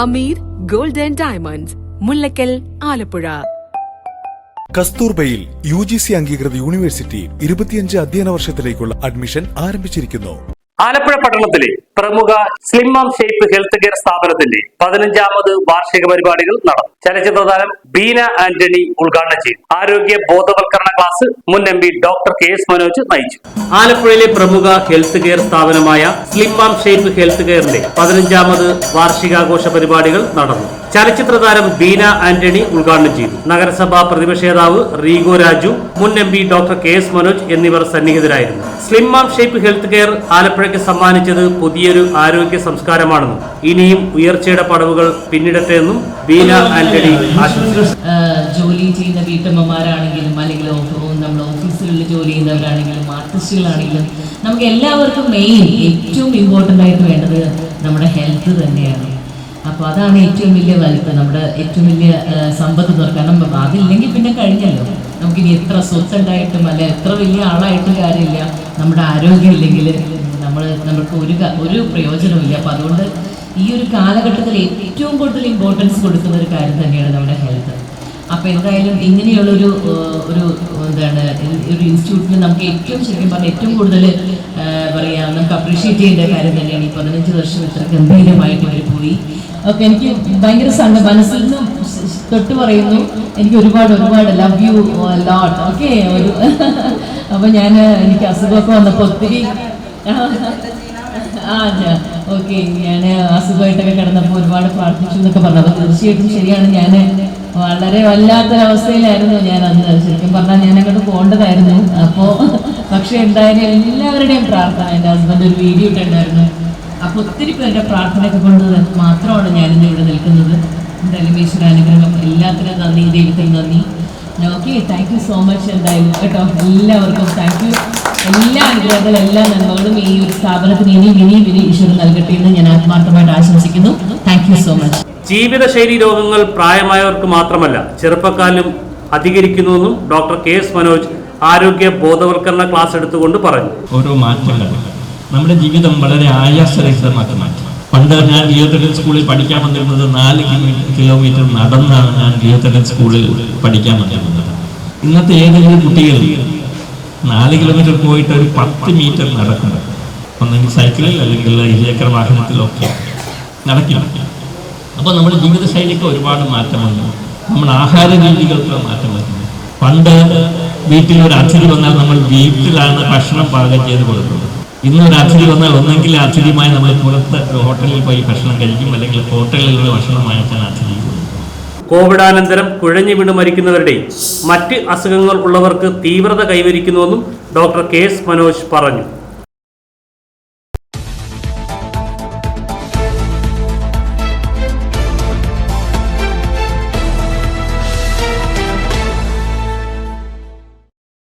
Hameed gold and diamonds Mullakkal Alappuzha. കസ്തൂർബയിൽ U G C അംഗീകൃത university ഇരുപത്തിയഞ്ച് അധ്യയന വർഷത്തിലേക്കുള്ള അഡ്മിഷൻ ആരംഭിച്ചിരിക്കുന്നു. ആലപ്പുഴ പട്ടണത്തിലെ പ്രമുഖ slim and shape health care സ്ഥാപനത്തിന്റെ പതിനഞ്ചാമത് വാർഷിക പരിപാടികൾ നടന്നു. ചലച്ചിത്ര താരം ബീന ആന്റണി ഉദ്ഘാടനം ചെയ്തു. ആരോഗ്യ ബോധവൽക്കരണ ക്ലാസ് മുൻ M P doctor K S Manoj നയിച്ചു. ആലപ്പുഴയിലെ പ്രമുഖ ഹെൽത്ത് കെയർ സ്ഥാപനമായ സ്ലിം ആം ഷേപ്പ് ഹെൽത്ത് കെയറിന്റെ പതിനഞ്ചാമത് വാർഷികാഘോഷ പരിപാടികൾ നടന്നു. ചലച്ചിത്ര താരം ബീന ആന്റണി ഉദ്ഘാടനം ചെയ്തു. നഗരസഭാ പ്രതിപക്ഷ നേതാവ് റീഗോ രാജു മുൻ M P doctor K S Manoj എന്നിവർ സന്നിഹിതരായിരുന്നു. Slim and shape health care ആലപ്പുഴയ്ക്ക് സമ്മാനിച്ചത് പുതിയൊരു ആരോഗ്യ സംസ്കാരമാണെന്നും ഇനിയും ഉയർച്ചയുടെ പടവുകൾ പിന്നിടട്ടെ എന്നും ബീന ആന്റണി ജോലി ചെയ്യുന്ന വീട്ടമ്മമാരാണെങ്കിലും അല്ലെങ്കിൽ നമ്മൾ ഓഫീസിലുള്ള ജോലി ചെയ്യുന്നവരാണെങ്കിലും ആർട്ടിസ്റ്റുകളാണെങ്കിലും നമുക്ക് എല്ലാവർക്കും മെയിൻ ഏറ്റവും ഇമ്പോർട്ടന്റ് ആയിട്ട് വേണ്ടത് നമ്മുടെ ഹെൽത്ത് തന്നെയാണ്. അപ്പോൾ അതാണ് ഏറ്റവും വലിയ വലിപ്പം. നമ്മുടെ ഏറ്റവും വലിയ സമ്പത്ത് തുറക്കാൻ അതില്ലെങ്കിൽ പിന്നെ കഴിഞ്ഞല്ലോ. നമുക്കിനി എത്ര സ്വത്തുണ്ടായിട്ടും അല്ല എത്ര വലിയ ആളായിട്ടും കാര്യമില്ല. നമ്മുടെ ആരോഗ്യം ഇല്ലെങ്കിൽ നമ്മൾ നമുക്ക് ഒരു ഒരു പ്രയോജനമില്ല അപ്പോൾ അതുകൊണ്ട് ഈ ഒരു കാലഘട്ടത്തിൽ ഏറ്റവും കൂടുതൽ ഇമ്പോർട്ടൻസ് കൊടുക്കുന്ന ഒരു കാര്യം തന്നെയാണ് നമ്മുടെ ഹെൽത്ത് അപ്പോൾ എന്തായാലും ഇങ്ങനെയുള്ളൊരു ഒരു എന്താണ് ഒരു ഇൻസ്റ്റിറ്റ്യൂട്ടിൽ നമുക്ക് ഏറ്റവും ശരിക്കും പറഞ്ഞാൽ ഏറ്റവും കൂടുതൽ പറയാം നമുക്ക് അപ്രീഷിയേറ്റ് ചെയ്യേണ്ട കാര്യം തന്നെയാണ്. ഈ പതിനഞ്ച് വർഷം ഇത്ര ഗംഭീരമായിട്ട് അവർ പോയി. ഓക്കെ എനിക്ക് ഭയങ്കര സങ്കടം. മനസ്സിൽ നിന്ന് തൊട്ട് പറയുന്നു എനിക്ക് ഒരുപാട് ഒരുപാട് ലവ് യു ലോട്ട് ഓക്കെ ഒരു അപ്പൊ ഞാൻ എനിക്ക് അസുഖമൊക്കെ വന്നപ്പോൾ ഒത്തിരി ആ ഓക്കെ ഞാൻ അസുഖമായിട്ടൊക്കെ കിടന്നപ്പോൾ ഒരുപാട് പ്രാർത്ഥിച്ചു എന്നൊക്കെ പറഞ്ഞു. അപ്പോൾ തീർച്ചയായിട്ടും ശരിയാണ്. ഞാൻ വളരെ വല്ലാത്തൊരവസ്ഥയിലായിരുന്നു ഞാൻ അന്ന്. ശരിക്കും പറഞ്ഞാൽ ഞാൻ അങ്ങോട്ട് പോകേണ്ടതായിരുന്നു. അപ്പോൾ പക്ഷേ എന്തായാലും എല്ലാവരുടെയും പ്രാർത്ഥന എന്റെ ഹസ്ബൻഡ് ഒരു വീഡിയോ ഇട്ടുണ്ടായിരുന്നു ഒത്തിരി പേരുടെ പ്രാർത്ഥനയൊക്കെ കൊണ്ട് മാത്രമാണ് ഞാനിന്ന് ഇവിടെ നിൽക്കുന്നത്. എന്തായാലും ഈശ്വര അനുഗ്രഹം എല്ലാത്തിനും നന്ദി ദൈവത്തിന് നന്ദി. Okay thank you so much എന്തായാലും. കേട്ടോ എല്ലാവർക്കും താങ്ക് യു എല്ലാ അനുഗ്രഹങ്ങളും എല്ലാ നന്മകളും ഈ ഒരു സ്ഥാപനത്തിന് ഇനിയും ഇനിയും ഇനി ഈശ്വരൻ നൽകട്ടെ എന്ന് ഞാൻ ആത്മാർത്ഥമായിട്ട് ആശംസിക്കുന്നു. താങ്ക് യു സോ മച്ച് ജീവിതശൈലി രോഗങ്ങൾ പ്രായമായവർക്ക് മാത്രമല്ല ചെറുപ്പക്കാരിലും അധികരിക്കുന്നുവെന്നും ഡോക്ടർ കെ എസ് മനോജ് ആരോഗ്യ ബോധവൽക്കരണ ക്ലാസ് എടുത്തുകൊണ്ട് പറഞ്ഞു. ഓരോ മാറ്റങ്ങൾ നമ്മുടെ ജീവിതം വളരെ ആയാസരഹിതമാക്കി മാറ്റി. പണ്ട് ഞാൻ ലിയോത്തഡൻ സ്കൂളിൽ പഠിക്കാൻ വന്നിരുന്നത് നാല് കിലോമീറ്റർ നടന്നാണ് ഞാൻ ലിയോത്തഡൻ സ്കൂളിൽ പഠിക്കാൻ വന്നിരുന്നത്. ഇന്നത്തെ ഏതെങ്കിലും കുട്ടികൾ നാല് കിലോമീറ്റർ പോയിട്ട് ഒരു പത്ത് മീറ്റർ നടക്കണം ഒന്നെങ്കിൽ സൈക്കിളിൽ അല്ലെങ്കിൽ ഇരുചക്ര വാഹനത്തിലൊക്കെ നടക്കണം അപ്പോൾ നമ്മുടെ ജീവിതശൈലിക്ക് ഒരുപാട് മാറ്റം വന്നു. നമ്മുടെ ആഹാര രീതികൾക്ക് മാറ്റം വന്നു. പണ്ട് വീട്ടിൽ ഒരു അതിഥി വന്നാൽ നമ്മൾ വീട്ടിലാണ് ഭക്ഷണം പാകം ചെയ്ത് കൊടുക്കുന്നത്. ഇന്ന് ഒരു അതിഥി വന്നാൽ ഒന്നെങ്കിൽ അതിഥിയുമായി നമ്മൾ പുറത്ത് ഹോട്ടലിൽ പോയി ഭക്ഷണം കഴിക്കും. അല്ലെങ്കിൽ ഹോട്ടലിൽ നിന്ന് ഭക്ഷണം വാങ്ങിച്ചാൽ അതിഥി കോവിഡാനന്തരം കുഴഞ്ഞു വീണ് മരിക്കുന്നവരുടെ മറ്റ് അസുഖങ്ങൾ ഉള്ളവർക്ക് തീവ്രത കൈവരിക്കുന്നുവെന്നും ഡോക്ടർ കെ എസ് മനോജ് പറഞ്ഞു.